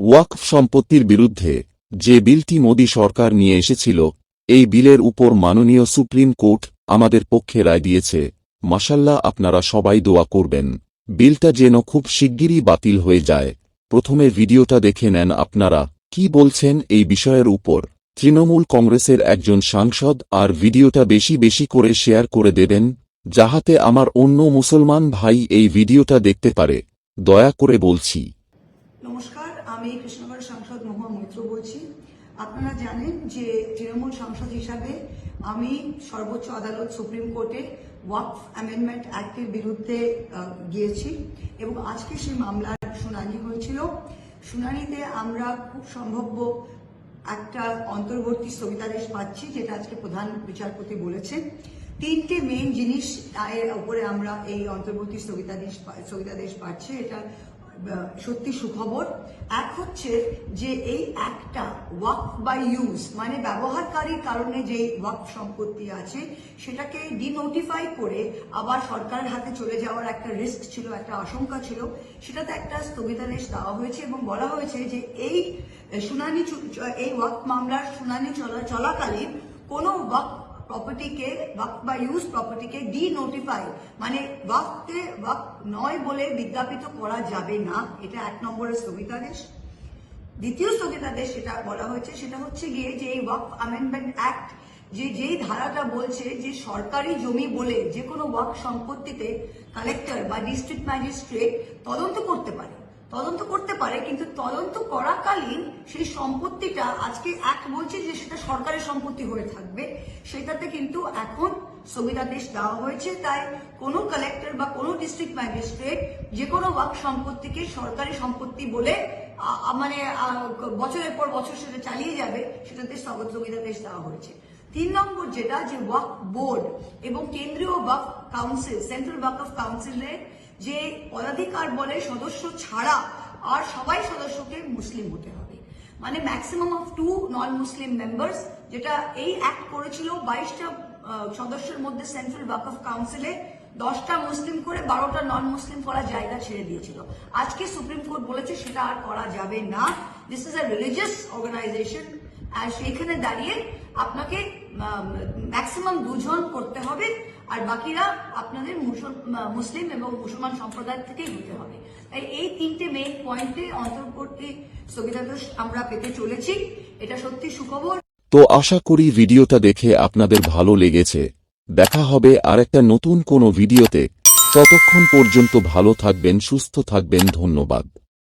ওয়াকফ সম্পত্তির বিরুদ্ধে যে বিলটি মোদী সরকার নিয়ে এসেছিল, এই বিলের উপর মাননীয় সুপ্রিম কোর্ট আমাদের পক্ষে রায় দিয়েছে। মাসাল্লাহ আপনারা সবাই দোয়া করবেন। বিলটা যেন খুব শিগগিরই বাতিল হয়ে যায়। প্রথমে ভিডিওটা দেখে নেন আপনারা, কি বলছেন এই বিষয়ের উপর। তৃণমূল কংগ্রেসের একজন সাংসদ আর ভিডিওটা বেশি বেশি করে শেয়ার করে দেবেন, যাহাতে আমার অন্য মুসলমান ভাই এই ভিডিওটা দেখতে পারে। দয়া করে বলছি। আমি কৃষ্ণগড় সাংসদ মহুয়া মৈত্র বলছি। আপনারা জানেন যে তৃণমূল সাংসদ হিসাবে আমি সর্বোচ্চ আদালত সুপ্রিম কোর্টে ওয়াকফ অ্যামেন্ডমেন্ট অ্যাক্টের বিরুদ্ধে গিয়েছি এবং আজকে সেই মামলার শুনানি হয়েছিল। শুনানিতে আমরা খুব সম্ভাব্য একটা অন্তর্বর্তী স্থগিতাদেশ পাচ্ছি, যেটা আজকে প্রধান বিচারপতি বলেছেন। তিনটে মেইন জিনিস এর উপরে আমরা এই অন্তর্বর্তী স্থগিতাদেশ স্থগিতাদেশ পাচ্ছি। এটা সত্যি সুখবর। এক হচ্ছে যে এই একটা ওয়াক বাই ইউজ মানে ব্যবহারকারীর কারণে যে ওয়াক সম্পত্তি আছে, সেটাকে ডিনোটিফাই করে আবার সরকারের হাতে চলে যাওয়ার একটা রিস্ক ছিল, একটা আশঙ্কা ছিল। সেটাতে একটা স্থগিতাদেশ দেওয়া হয়েছে এবং বলা হয়েছে যে এই শুনানি এই ওয়াক মামলার শুনানি চলা চলাকালীন কোনো ওয়াক প্রপার্টিকে ওয়াক বা ইউজ প্রপার্টিকে ডি নোটিফাই মানে ওয়াককে ওয়াক নয় বলে বিজ্ঞাপিত করা যাবে না। এটা এক নম্বরের স্থগিতাদেশ। দ্বিতীয় স্থগিতাদেশ সেটা বলা হয়েছে, সেটা হচ্ছে গিয়ে যে এই ওয়াক অ্যামেন্ডমেন্ট অ্যাক্ট যে যেই ধারাটা বলছে যে সরকারি জমি বলে যে কোনো ওয়াক সম্পত্তিতে কালেক্টর বা ডিস্ট্রিক্ট ম্যাজিস্ট্রেট তদন্ত করতে পারে। তদন্ত করতে পারে, কিন্তু তদন্ত করাকালীন সেই সম্পত্তিটা আজকে এক বলছে যে সেটা সরকারি সম্পত্তি হয়ে থাকবে। সেটাতে কিন্তু এখন স্থগিতাদেশ দেওয়া হয়েছে, তাই কোনো কালেক্টর বা কোনো ডিস্ট্রিক্ট ম্যাজিস্ট্রেট যে কোনো ওয়াক সম্পত্তিকে সরকারি সম্পত্তি বলে মানে বছরের পর বছর সেটা চালিয়ে যাবে, সেটাতে স্থগিতাদেশ দেওয়া হয়েছে। তিন নম্বর যেটা, যে ওয়াক বোর্ড এবং কেন্দ্রীয় Waqf council central Waqf of কাউন্সিলের যে পদাধিকার বলে সদস্য ছাড়া আর সবাই সদস্যকে মুসলিম হতে হবে। মানে maximum of two non Muslim members যেটা এই অ্যাক্ট করেছিল বাইশটা সদস্যের মধ্যে সেন্ট্রাল ওয়াক অফ কাউন্সিলে দশটা মুসলিম করে বারোটা নন মুসলিম করার জায়গা ছেড়ে দিয়েছিল। আজকে সুপ্রিম কোর্ট বলেছে সেটা আর করা যাবে না। This is a religious organization আর সেইখানে দাঁড়িয়ে আপনাকে ম্যাক্সিমাম দুজন করতে হবে, আর বাকিরা আপনাদের মুসলিম এবং মুসলমান সম্প্রদায় থেকেই হতে হবে। তাই এই তিনটে মেইন পয়েন্টে অন্তর্বর্তী স্থগিতাদেশ আমরা পেতে চলেছি। এটা সত্যি সুখবর। তো আশা করি ভিডিওটা দেখে আপনাদের ভালো লেগেছে। দেখা হবে আর একটা নতুন কোনো ভিডিওতে। ততক্ষণ পর্যন্ত ভালো থাকবেন, সুস্থ থাকবেন, ধন্যবাদ।